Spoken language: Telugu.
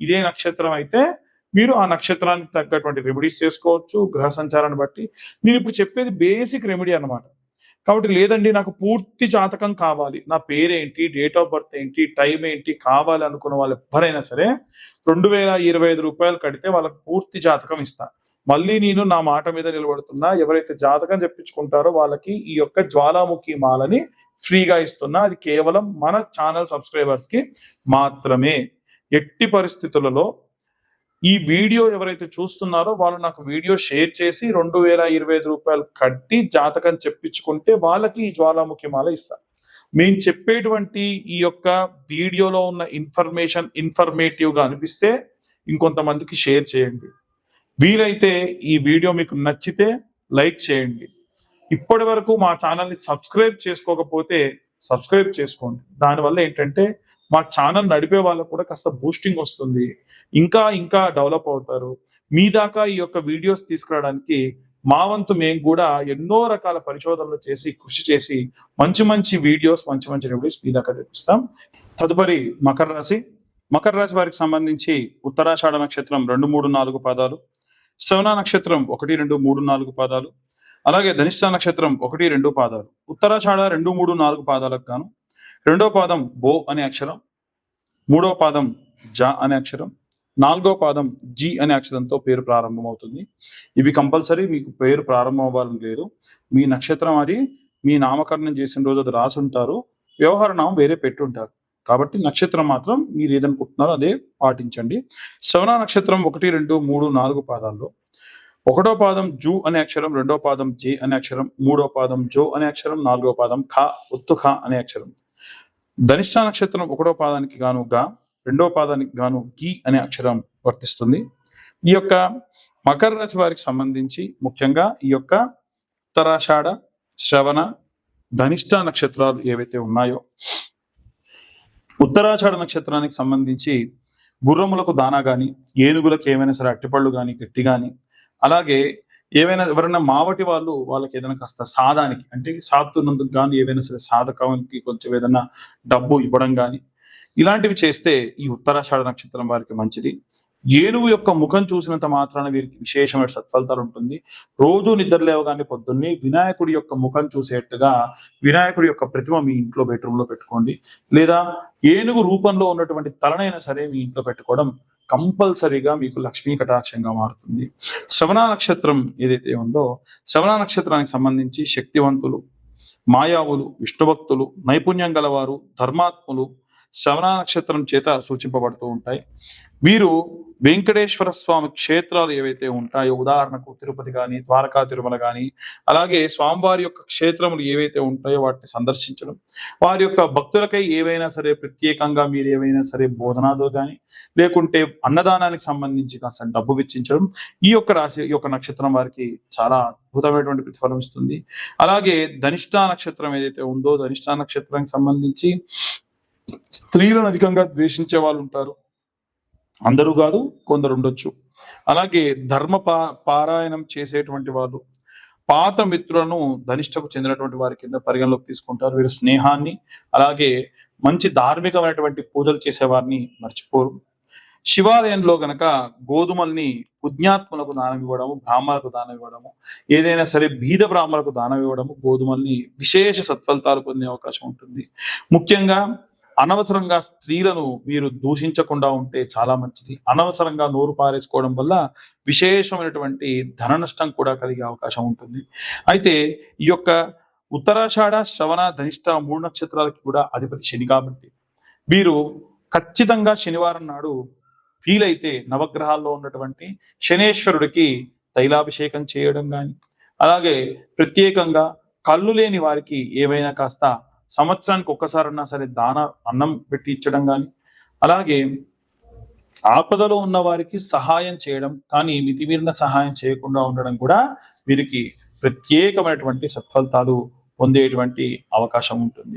ఇదే నక్షత్రం అయితే మీరు ఆ నక్షత్రానికి తగ్గటువంటి రెమెడీస్ చేసుకోవచ్చు గ్రహ సంచారాన్ని బట్టి. నేను ఇప్పుడు చెప్పేది బేసిక్ రెమెడీ అన్నమాట. కాబట్టి లేదండి నాకు పూర్తి జాతకం కావాలి. నా పేరేంటి డేట్ ఆఫ్ బర్త్ ఏంటి టైం ఏంటి కావాలి అనుకున్న వాళ్ళు ఎవరైనా సరే రెండు వేల ఇరవై ఐదు రూపాయలు కడితే వాళ్ళకి పూర్తి జాతకం ఇస్తా. మళ్ళీ నేను నా మాట మీద నిలబడుతున్నా ఎవరైతే జాతకం చెప్పించుకుంటారో వాళ్ళకి ఈ యొక్క జ్వాలాముఖి మాలని ఫ్రీగా ఇస్తున్నా. అది కేవలం మన ఛానల్ సబ్స్క్రైబర్స్కి మాత్రమే. ఎట్టి పరిస్థితులలో ఈ వీడియో ఎవరైతే చూస్తున్నారో వాళ్ళు నాకు వీడియో షేర్ చేసి రెండు వేల ఇరవై ఐదు రూపాయలు కట్టి జాతకం చెప్పించుకుంటే వాళ్ళకి ఈ జ్వాలాముఖి మాల ఇస్తారు మేము చెప్పేటువంటి ఈ యొక్క వీడియోలో ఉన్న ఇన్ఫర్మేషన్ ఇన్ఫర్మేటివ్గా అనిపిస్తే ఇంకొంతమందికి షేర్ చేయండి. వీలైతే ఈ వీడియో మీకు నచ్చితే లైక్ చేయండి. ఇప్పటి వరకు మా ఛానల్ని సబ్స్క్రైబ్ చేసుకోకపోతే సబ్స్క్రైబ్ చేసుకోండి. దానివల్ల ఏంటంటే మా ఛానల్ నడిపే వాళ్ళకు కూడా కాస్త బూస్టింగ్ వస్తుంది. ఇంకా ఇంకా డెవలప్ అవుతారు. మీ దాకా ఈ యొక్క వీడియోస్ తీసుకురావడానికి మా వంతు మేము కూడా ఎన్నో రకాల పరిశోధనలు చేసి కృషి చేసి మంచి మంచి వీడియోస్ మంచి మంచి రివ్యూస్ మీ దాకా తెప్పిస్తాం. తదుపరి మకర రాశి. మకర రాశి వారికి సంబంధించి ఉత్తరాషాఢ నక్షత్రం రెండు మూడు నాలుగు పాదాలు. శ్రవణ నక్షత్రం ఒకటి రెండు మూడు నాలుగు పాదాలు. అలాగే ధనిష్ట నక్షత్రం ఒకటి రెండు పాదాలు. ఉత్తరాషాఢ రెండు మూడు నాలుగు పాదాలకు గాను రెండో పాదం బో అనే అక్షరం మూడో పాదం జ అనే అక్షరం నాలుగో పాదం జి అనే అక్షరంతో పేరు ప్రారంభమవుతుంది. ఇవి కంపల్సరీ మీకు పేరు ప్రారంభం అవ్వాలని లేదు. మీ నక్షత్రం అది మీ నామకరణం చేసిన రోజు అది రాసి ఉంటారు. వ్యవహార నామం వేరే పెట్టుంటారు కాబట్టి నక్షత్రం మాత్రం మీరు ఏదనుకుంటున్నారో అదే పాటించండి. శ్రవణ నక్షత్రం ఒకటి రెండు మూడు నాలుగు పాదాల్లో. ఒకటో పాదం జూ అనే అక్షరం రెండో పాదం జే అనే అక్షరం మూడో పాదం జో అనే అక్షరం నాలుగో పాదం ఖ ఒత్తు ఖ అనే అక్షరం. ధనిష్ట నక్షత్రం ఒకటో పాదానికి గాను గా రెండో పాదానికి గాను గి అనే అక్షరం వర్తిస్తుంది. ఈ యొక్క మకర రాశి వారికి సంబంధించి ముఖ్యంగా ఈ యొక్క ఉత్తరాషాఢ శ్రవణ ధనిష్ట నక్షత్రాలు ఏవైతే ఉన్నాయో ఉత్తరాషాఢ నక్షత్రానికి సంబంధించి గుర్రములకు దానా కానీ ఏనుగులకు ఏమైనా సరే అట్టిపళ్ళు కానీ గట్టి కానీ అలాగే ఏవైనా ఎవరైనా మావటి వాళ్ళు వాళ్ళకి ఏదైనా కాస్త సాదానికి అంటే సాతున్నందుకు కానీ ఏవైనా సరే సాధకానికి కొంచెం ఏదైనా డబ్బు ఇవ్వడం కానీ ఇలాంటివి చేస్తే ఈ ఉత్తరాషాఢ నక్షత్రం వారికి మంచిది. ఏనుగు యొక్క ముఖం చూసినంత మాత్రాన వీరికి విశేషమైన సత్ఫలితాలు ఉంటుంది. రోజు నిద్ర లేవగానే పొద్దున్నే వినాయకుడి యొక్క ముఖం చూసేట్టుగా వినాయకుడి యొక్క ప్రతిమ మీ ఇంట్లో బెడ్రూమ్లో పెట్టుకోండి. లేదా ఏనుగు రూపంలో ఉన్నటువంటి తలనైనా సరే మీ ఇంట్లో పెట్టుకోవడం కంపల్సరీగా మీకు లక్ష్మీ కటాక్షంగా మారుతుంది. శ్రవణ నక్షత్రం ఏదైతే ఉందో శ్రవణ నక్షత్రానికి సంబంధించి శక్తివంతులు మాయావులు విష్ణుభక్తులు నైపుణ్యం గలవారు ధర్మాత్ములు శ్రవణ నక్షత్రం చేత సూచింపబడుతూ ఉంటాయి. వీరు వెంకటేశ్వర స్వామి క్షేత్రాలు ఏవైతే ఉంటాయో ఉదాహరణకు తిరుపతి కానీ ద్వారకా తిరుమల కానీ అలాగే స్వామివారి యొక్క క్షేత్రములు ఏవైతే ఉంటాయో వాటిని సందర్శించడం వారి యొక్క భక్తులకై ఏవైనా సరే ప్రత్యేకంగా మీరు ఏవైనా సరే బోధనాలు కానీ లేకుంటే అన్నదానానికి సంబంధించి కాస్త డబ్బు వెచ్చించడం ఈ యొక్క రాశి ఈ యొక్క నక్షత్రం వారికి చాలా అద్భుతమైనటువంటి ప్రతిఫలం ఇస్తుంది. అలాగే ధనిష్ట నక్షత్రం ఏదైతే ఉందో ధనిష్ట నక్షత్రానికి సంబంధించి స్త్రీలను అధికంగా ద్వేషించే వాళ్ళు ఉంటారు. అందరూ కాదు కొందరు ఉండొచ్చు. అలాగే ధర్మ పారాయణం చేసేటువంటి వాళ్ళు పాత మిత్రులను ధనిష్టకు చెందినటువంటి వారి కింద పరిగణలోకి తీసుకుంటారు. వీరి స్నేహాన్ని అలాగే మంచి ధార్మికమైనటువంటి పూజలు చేసేవారిని మర్చిపోరు. శివాలయంలో గనక గోధుమల్ని పుణ్యాత్ములకు దానం ఇవ్వడము బ్రాహ్మణులకు దానం ఇవ్వడము ఏదైనా సరే బీద బ్రాహ్మణులకు దానం ఇవ్వడము గోధుమల్ని విశేష సత్ఫలితాలు పొందే అవకాశం ఉంటుంది. ముఖ్యంగా అనవసరంగా స్త్రీలను మీరు దూషించకుండా ఉంటే చాలా మంచిది. అనవసరంగా నోరు పారేసుకోవడం వల్ల విశేషమైనటువంటి ధన నష్టం కూడా కలిగే అవకాశం ఉంటుంది. అయితే ఈ యొక్క ఉత్తరాషాఢ శ్రవణ ధనిష్ట మూడు నక్షత్రాలకి కూడా అధిపతి శని కాబట్టి వీరు ఖచ్చితంగా శనివారం నాడు వీలైతే నవగ్రహాల్లో ఉన్నటువంటి శనేశ్వరుడికి తైలాభిషేకం చేయడం కానీ అలాగే ప్రత్యేకంగా కళ్ళు లేని వారికి ఏమైనా కాస్త సంవత్సరానికి ఒక్కసారన్నా సరే దాన అన్నం పెట్టి ఇచ్చడం కానీ అలాగే ఆపదలో ఉన్న వారికి సహాయం చేయడం కానీ మితిమీరిన సహాయం చేయకుండా ఉండడం కూడా వీరికి ప్రత్యేకమైనటువంటి సత్ఫలితాలు పొందేటువంటి అవకాశం ఉంటుంది.